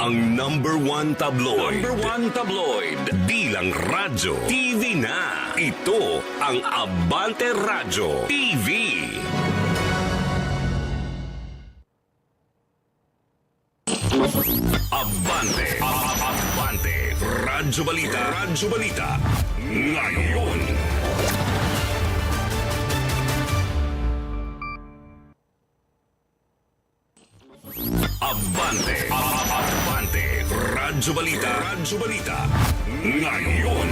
Ang number one tabloid. Number one tabloid. Bilang radyo. TV na. Ito ang Abante Radyo TV. Abante. Abante. Radyo Balita. Radyo Balita. Ngayon. Abante. Abante. Radyo Balita. Radyo Balita. Ngayon.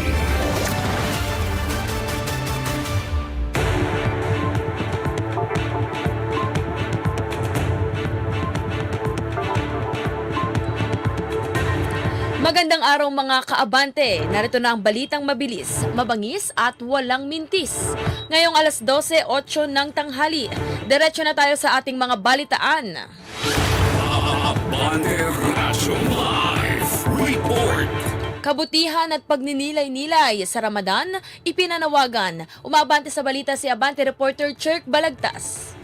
Magandang araw mga kaabante. Narito na ang balitang mabilis, mabangis at walang mintis. Ngayong alas 12.08 ng tanghali, diretso na tayo sa ating mga balitaan. Abante Live Report. Kabutihan at pagninilay-nilay sa Ramadan, ipinanawagan. Umabante sa balita si Abante reporter Chirk Balagtas.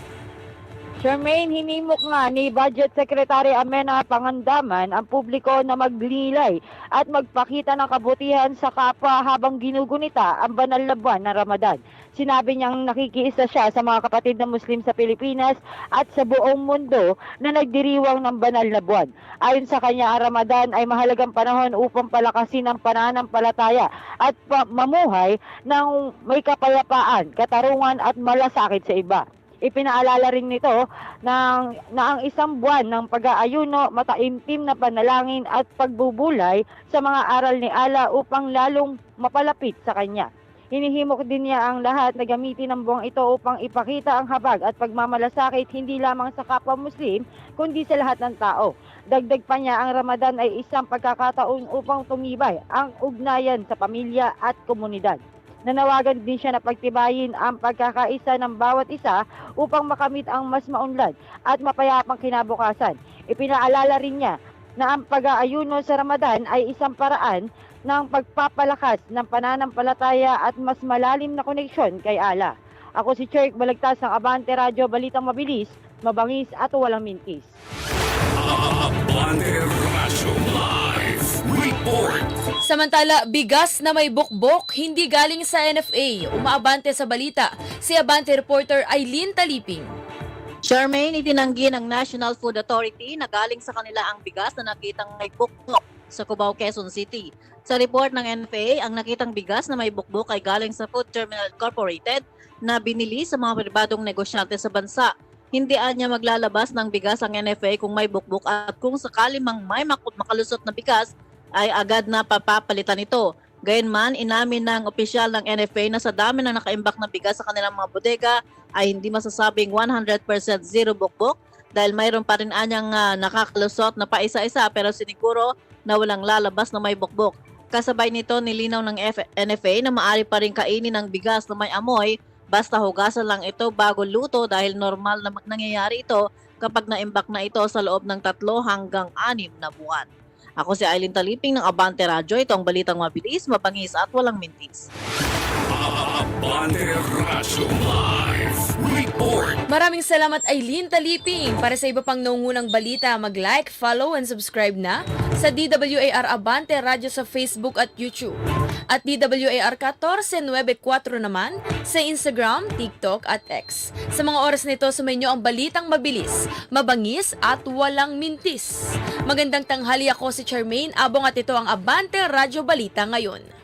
Charmaine, hinimok nga ni Budget Secretary Amena Pangandaman ang publiko na maglilay at magpakita ng kabutihan sa kapwa habang ginugunita ang banal na buwan ng Ramadan. Sinabi niyang nakikiisa siya sa mga kapatid na Muslim sa Pilipinas at sa buong mundo na nagdiriwang ng banal na buwan. Ayon sa kanya, ang Ramadan ay mahalagang panahon upang palakasin ang pananampalataya at mamuhay ng may kapayapaan, katarungan at malasakit sa iba. Ipinaalala rin nito ng, na ang isang buwan ng pag-aayuno, mataimtim na panalangin at pagbubulay sa mga aral ni Allah upang lalong mapalapit sa Kanya. Hinihimok din niya ang lahat na gamitin ang buwang ito upang ipakita ang habag at pagmamalasakit hindi lamang sa kapwa Muslim, kundi sa lahat ng tao. Dagdag pa niya ang Ramadan ay isang pagkakataon upang tumibay ang ugnayan sa pamilya at komunidad. Nanawagan din siya na pagtibayin ang pagkakaisa ng bawat isa upang makamit ang mas maunlad at mapayapang kinabukasan. Ipinaalala rin niya na ang pag-aayuno sa Ramadan ay isang paraan ng pagpapalakas ng pananampalataya at mas malalim na koneksyon kay Allah. Ako si Cherk Balagtas ng Abante Radio, Balitang Mabilis, Mabangis at Walang Mintis. Abante Radyo Live Report. Samantala, bigas na may bukbok hindi galing sa NFA. Umaabante sa balita si Abante reporter Eileen Taliping. Charmaine, itinanggi ng National Food Authority na galing sa kanila ang bigas na nakitang may bukbok sa Cubao, Quezon City. Sa report ng NFA, ang nakitang bigas na may bukbok ay galing sa Food Terminal Incorporated na binili sa mga pribadong negosyante sa bansa. Hindi anya maglalabas ng bigas ang NFA kung may bukbok at kung sakali mang may mak- makalusot na bigas ay agad na papapalitan ito. Gayunman, inamin ng opisyal ng NFA na sa dami ng nakaimbak na bigas sa kanilang mga bodega ay hindi masasabing 100% zero bukbok dahil mayroon pa rin anyang ah, nakakalusot na paisa-isa pero siniguro na walang lalabas na may bukbok. Kasabay nito nilinaw ng F- NFA na maari pa rin kainin ng bigas na may amoy basta hugasan lang ito bago luto dahil normal na nangyayari ito kapag naimbak na ito sa loob ng tatlo hanggang anim na buwan. Ako si Aileen Taliping ng Abante Radyo. Ito ang balitang mabilis, mapangis at walang mintis. Abante Radyo Live. Maraming salamat Eileen Taliping. Para sa iba pang nangungunang balita, mag-like, follow, and subscribe na sa DWAR Abante Radio sa Facebook at YouTube. At DWAR 1494 naman sa Instagram, TikTok at X. Sa mga oras nito, sumayin nyo ang balitang mabilis, mabangis at walang mintis. Magandang tanghali ako si Charmaine Abong at ito ang Abante Radio Balita ngayon.